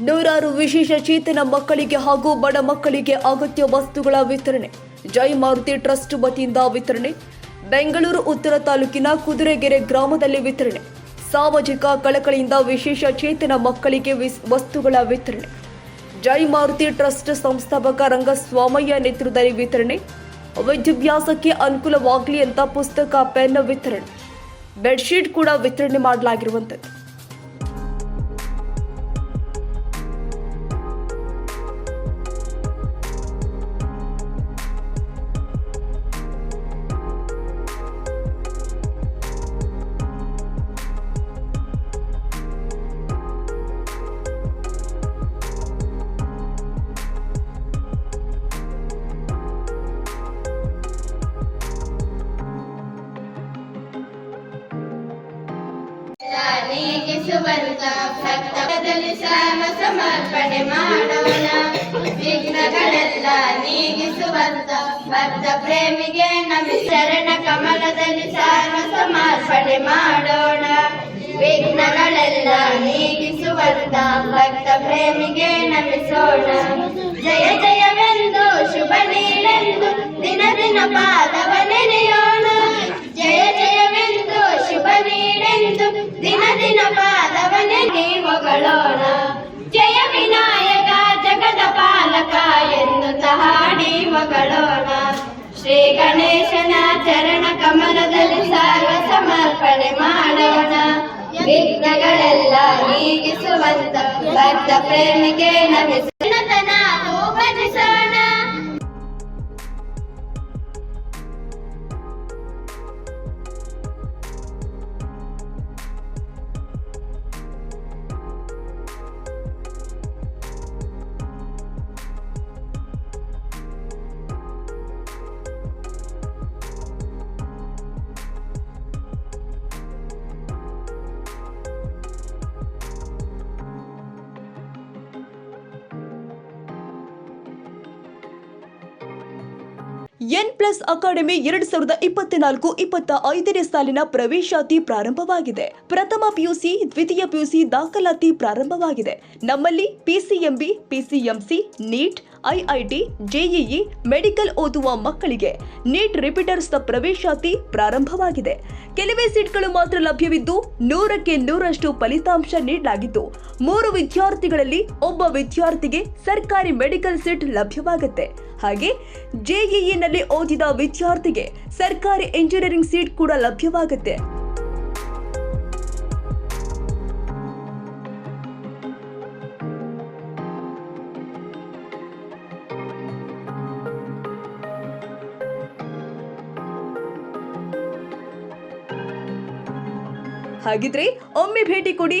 ನೂರಾರು ವಿಶೇಷ ಚೇತನ ಮಕ್ಕಳಿಗೆ ಹಾಗೂ ಬಡ ಮಕ್ಕಳಿಗೆ ಅಗತ್ಯ ವಸ್ತುಗಳ ವಿತರಣೆ. ಜೈ ಮಾರುತಿ ಟ್ರಸ್ಟ್ ವತಿಯಿಂದ ವಿತರಣೆ. ಬೆಂಗಳೂರು ಉತ್ತರ ತಾಲೂಕಿನ ಕುದುರೆಗೆರೆ ಗ್ರಾಮದಲ್ಲಿ ವಿತರಣೆ. ಸಾಮಾಜಿಕ ಕಳಕಳಿಯಿಂದ ವಿಶೇಷ ಚೇತನ ಮಕ್ಕಳಿಗೆ ವಿಸ್- ವಸ್ತುಗಳ ವಿತರಣೆ. ಜೈ ಮಾರುತಿ ಟ್ರಸ್ಟ್ ಸಂಸ್ಥಾಪಕ ರಂಗಸ್ವಾಮಯ್ಯ ನೇತೃತ್ವದಲ್ಲಿ ವಿತರಣೆ. ವಿದ್ಯಾಭ್ಯಾಸಕ್ಕೆ ಅನುಕೂಲವಾಗಲಿ ಅಂತ ಪುಸ್ತಕ, ಪೆನ್ ವಿತರಣೆ. ಬೆಡ್ಶೀಟ್ ಕೂಡ ವಿತರಣೆ ಮಾಡಲಾಗಿರುವಂಥದ್ದು. ನೀಗಿಸುವಂತ ಭಕ್ತದಲ್ಲಿ ಸಾಲ ಸಮರ್ಪಣೆ ಮಾಡೋಣ. ವಿಘ್ನಗಳೆಲ್ಲ ನೀಗಿಸುವಂತ ಭಕ್ತ ಪ್ರೇಮಿಗೆ ನಮಿ ಶರಣ ಕಮಲದಲ್ಲಿ ಸಾಲ ಸಮರ್ಪಣೆ ಮಾಡೋಣ. ವಿಘ್ನಗಳೆಲ್ಲ ನೀಗಿಸುವಂತ ಭಕ್ತ ಪ್ರೇಮಿಗೆ ನಮಿಸೋಣ. ಜಯ ಜಯವೆಂದು ಶುಭ ನೀಳೆಂದು ದಿನ ದಿನ ಪಾದವ ದಿನ ಪಾದವನೆ ಹೊಗಳೋಣ ಜಯ ವಿನಾಯಕ, ಜಗದ ಪಾಲಕ ಎಂದು ಹಾಡಿ ಹೊಗಳೋಣ ಶ್ರೀ ಗಣೇಶನ ಚರಣ ಕಮಲದಲ್ಲಿ ಸರ್ವ ಸಮರ್ಪಣೆ ಮಾಡೋಣ. ವಿಘ್ನಗಳೆಲ್ಲ ನೀಗಿಸುವಂತ ಭಕ್ತ ಪ್ರೇಮಿಗೆ ನಮಿಸನ ಎನ್ ಪ್ಲಸ್ ಅಕಾಡೆಮಿ ಎರಡ್ ಸಾವಿರದ ಇಪ್ಪತ್ನಾಲ್ಕು ಇಪ್ಪತ್ತ ಐದನೇ ಸಾಲಿನ ಪ್ರವೇಶಾತಿ ಪ್ರಾರಂಭವಾಗಿದೆ. ಪ್ರಥಮ ಪಿಯುಸಿ, ದ್ವಿತೀಯ ಪಿಯುಸಿ ದಾಖಲಾತಿ ಪ್ರಾರಂಭವಾಗಿದೆ. ನಮ್ಮಲ್ಲಿ PCMB, PCMC, NEET, IIT, JEE, medical ಓದುವ ಮಕ್ಕಳಿಗೆ ನೀಟ್ ರಿಪೀಟರ್ಸ್ ಪ್ರವೇಶಾತಿ ಪ್ರಾರಂಭವಾಗಿದೆ. ಕೆಲವೇ ಸೀಟ್ಗಳು ಮಾತ್ರ ಲಭ್ಯವಿದ್ದು ನೂರಕ್ಕೆ ನೂರಷ್ಟು ಫಲಿತಾಂಶ ನೀಡಲಾಗಿದ್ದು ಮೂರು ವಿದ್ಯಾರ್ಥಿಗಳಲ್ಲಿ ಒಬ್ಬ ವಿದ್ಯಾರ್ಥಿಗೆ ಸರ್ಕಾರಿ ಮೆಡಿಕಲ್ ಸೀಟ್ ಲಭ್ಯವಾಗುತ್ತೆ. ಹಾಗೆ ಜೆಇಇನಲ್ಲಿ ಓದಿದ ವಿದ್ಯಾರ್ಥಿಗೆ ಸರ್ಕಾರಿ ಇಂಜಿನಿಯರಿಂಗ್ ಸೀಟ್ ಕೂಡ ಲಭ್ಯವಾಗುತ್ತೆ. ಹಾಗಿದ್ರೆ ಒಮ್ಮೆ ಭೇಟಿ ಕೊಡಿ.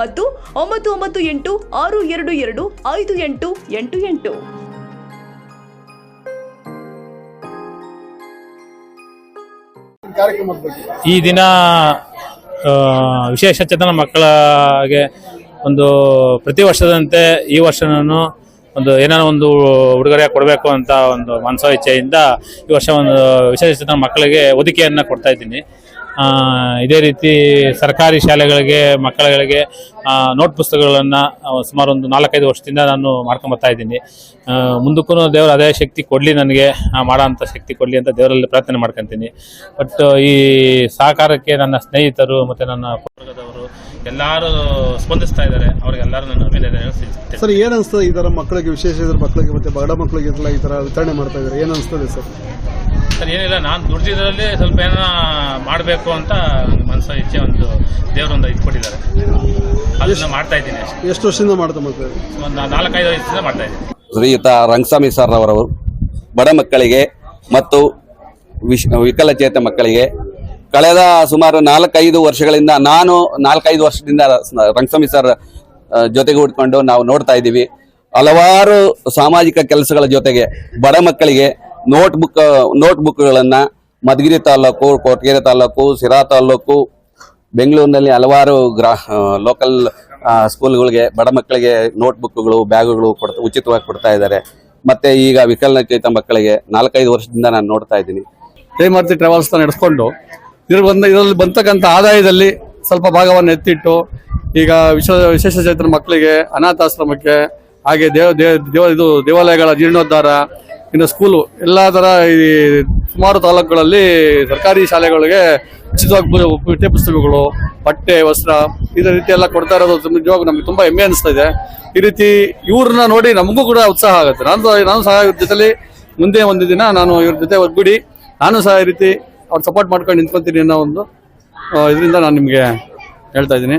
ಮತ್ತು ಒಂಬತ್ತು ಒಂಬತ್ತು ಎಂಟು, ಆರು ಎರಡು ಎರಡು, ಐದು ಎಂಟು ಎಂಟು ಎಂಟು. ಈ ದಿನ ವಿಶೇಷ ಚೇತನ ಮಕ್ಕಳಿಗೆ ಒಂದು ಪ್ರತಿ ವರ್ಷದಂತೆ ಈ ವರ್ಷ ನಾನು ಒಂದು ಏನಾರ ಒಂದು ಉಡುಗೊರೆ ಕೊಡಬೇಕು ಅಂತ ಒಂದು ಮನಸೋ ಇಚ್ಛೆಯಿಂದ ಈ ವರ್ಷ ಒಂದು ವಿಶೇಷ ಚೇತನ ಮಕ್ಕಳಿಗೆ ಒದಿಕೆಯನ್ನು ಕೊಡ್ತಾ ಇದ್ದೀನಿ. ಇದೇ ರೀತಿ ಸರ್ಕಾರಿ ಶಾಲೆಗಳಿಗೆ, ಮಕ್ಕಳುಗಳಿಗೆ ನೋಟ್ ಪುಸ್ತಕಗಳನ್ನು ಸುಮಾರು ಒಂದು ನಾಲ್ಕೈದು ವರ್ಷದಿಂದ ನಾನು ಮಾಡ್ಕೊಂಬರ್ತಾ ಇದ್ದೀನಿ. ಮುಂದಕ್ಕೂ ದೇವರು ಅದೇ ಶಕ್ತಿ ಕೊಡಲಿ ನನಗೆ ಮಾಡೋ ಅಂಥ ಶಕ್ತಿ ಕೊಡಲಿ ಅಂತ ದೇವರಲ್ಲಿ ಪ್ರಾರ್ಥನೆ ಮಾಡ್ಕೊತೀನಿ. ಬಟ್ ಈ ಸಹಕಾರಕ್ಕೆ ನನ್ನ ಸ್ನೇಹಿತರು ಮತ್ತು ನನ್ನ ಕುಟುಂಬದವರು ಎಲ್ಲರೂ ಸ್ಪಂದಿಸ್ತಾ ಇದ್ದಾರೆ. ಅವ್ರಿಗೆಲ್ಲರೂ ನನ್ನ ಮೇಲೆ ಸರ್, ಏನು ಅನ್ಸ್ತದೆ ಈ ಥರ ಮಕ್ಕಳಿಗೆ, ವಿಶೇಷ ಮಕ್ಕಳಿಗೆ ಮತ್ತು ಬಡ ಮಕ್ಕಳಿಗೆ ಈ ಥರ ವಿತರಣೆ ಮಾಡ್ತಾ ಇದ್ದಾರೆ? ಏನು ಅನ್ಸ್ತದೆ ಸರ್? ಸರ್ ಏನಿಲ್ಲ ನಾನು ದುಡ್ದಿದ್ರಲ್ಲಿ ಸ್ವಲ್ಪ ಏನೋ ಮಾಡಬೇಕು ಅಂತ ನನ್ನ ಮನಸ್ಸು ಇಚ್ಛೆ ಒಂದು ದೇವರೊಂದು ಇದು ಕೊಟ್ಟಿದ್ದಾರೆ ಅದನ್ನ ಮಾಡ್ತಾ ಇದ್ದೀನಿ ಅಷ್ಟೇ. ಎಷ್ಟು ವರ್ಷದಿಂದ ಮಾಡ್ತಾ ಮಾಡ್ತಾ ಇದ್ದಾರೆ ಒಂದು ನಾಲ್ಕೈದು ವಯಸ್ಸಿಂದ ಮಾಡ್ತಾ ಇದ್ದೀನಿ. ಶ್ರೀಯುತ ರಂಗಸ್ವಾಮಿ ಸರ್ ಅವರು ಬಡ ಮಕ್ಕಳಿಗೆ ಮತ್ತು ವಿಶ್ ವಿಕಲಚೇತ ಮಕ್ಕಳಿಗೆ ಕಳೆದ ಸುಮಾರು ನಾಲ್ಕೈದು ವರ್ಷಗಳಿಂದ ನಾನು ನಾಲ್ಕೈದು ವರ್ಷದಿಂದ ರಂಗಸ್ವಾಮಿ ಸರ್ ಜೊತೆಗೆ ಜೊತೆಗೂಡ್ಕೊಂಡು ನಾವು ನೋಡ್ತಾ ಇದ್ದೀವಿ. ಹಲವಾರು ಸಾಮಾಜಿಕ ಕೆಲಸಗಳ ಜೊತೆಗೆ ಬಡ ಮಕ್ಕಳಿಗೆ ನೋಟ್ ಬುಕ್ ನೋಟ್ ಬುಕ್ಗಳನ್ನ ಮಧುಗಿರಿ ತಾಲೂಕು ಕೊರಟಗೆರೆ ತಾಲೂಕು ಸಿರಾ ತಾಲೂಕು, ಬೆಂಗಳೂರಿನಲ್ಲಿ ಹಲವಾರು ಗ್ರಾ ಲೋಕಲ್ ಸ್ಕೂಲ್ಗಳಿಗೆ ಬಡ ಮಕ್ಕಳಿಗೆ ನೋಟ್ ಬುಕ್ಗಳು ಬ್ಯಾಗುಗಳು ಕೊಡ್ ಉಚಿತವಾಗಿ ಕೊಡ್ತಾ ಇದ್ದಾರೆ. ಮತ್ತೆ ಈಗ ವಿಕಲನಚೇತ ಮಕ್ಕಳಿಗೆ ನಾಲ್ಕೈದು ವರ್ಷದಿಂದ ನಾನು ನೋಡ್ತಾ ಇದ್ದೀನಿ. ಹೇಮಾರ್ತಿ ಟ್ರಾವೆಲ್ಸ್ನ ನಡೆಸ್ಕೊಂಡು, ಇದ್ರ ಬಂದ, ಇದರಲ್ಲಿ ಬಂತಕ್ಕಂಥ ಆದಾಯದಲ್ಲಿ ಸ್ವಲ್ಪ ಭಾಗವನ್ನು ಎತ್ತಿಟ್ಟು, ಈಗ ವಿಶ್ವ ವಿಶೇಷ ಚೇತನ ಮಕ್ಕಳಿಗೆ ಅನಾಥಾಶ್ರಮಕ್ಕೆ, ಹಾಗೆ ದೇವ ದೇವ, ಇದು ದೇವಾಲಯಗಳ ಜೀರ್ಣೋದ್ಧಾರ ಇನ್ನು ಸ್ಕೂಲು ಎಲ್ಲ ಥರ ಈ ಸುಮಾರು ತಾಲೂಕುಗಳಲ್ಲಿ ಸರ್ಕಾರಿ ಶಾಲೆಗಳಿಗೆ ಉಚಿತವಾಗಿ ಪಠ್ಯ ಪುಸ್ತಕಗಳು, ಬಟ್ಟೆ, ವಸ್ತ್ರ ಇದೇ ರೀತಿ ಎಲ್ಲ ಕೊಡ್ತಾ ಇರೋದು ನಿಜವಾಗ ನಿಜವಾಗ್ಲೂ ನಮಗೆ ತುಂಬ ಹೆಮ್ಮೆ ಅನಿಸ್ತಾ ಇದೆ. ಈ ರೀತಿ ಇವ್ರನ್ನ ನೋಡಿ ನಮಗೂ ಕೂಡ ಉತ್ಸಾಹ ಆಗುತ್ತೆ. ನಾನು ನಾನು ಸಹ ಇವ್ರ ಜೊತೆಲಿ ಮುಂದೆ ಒಂದು ದಿನ ನಾನು ಇವ್ರ ಜೊತೆ ಒಗ್ಗೂಡಿ ನಾನು ಸಹ ಈ ರೀತಿ ಅವ್ರು ಸಪೋರ್ಟ್ ಮಾಡ್ಕೊಂಡು ನಿಂತ್ಕೊಂತೀನಿ ಅನ್ನೋ ಒಂದು ಇದರಿಂದ ನಾನು ನಿಮಗೆ ಹೇಳ್ತಾ ಇದ್ದೀನಿ.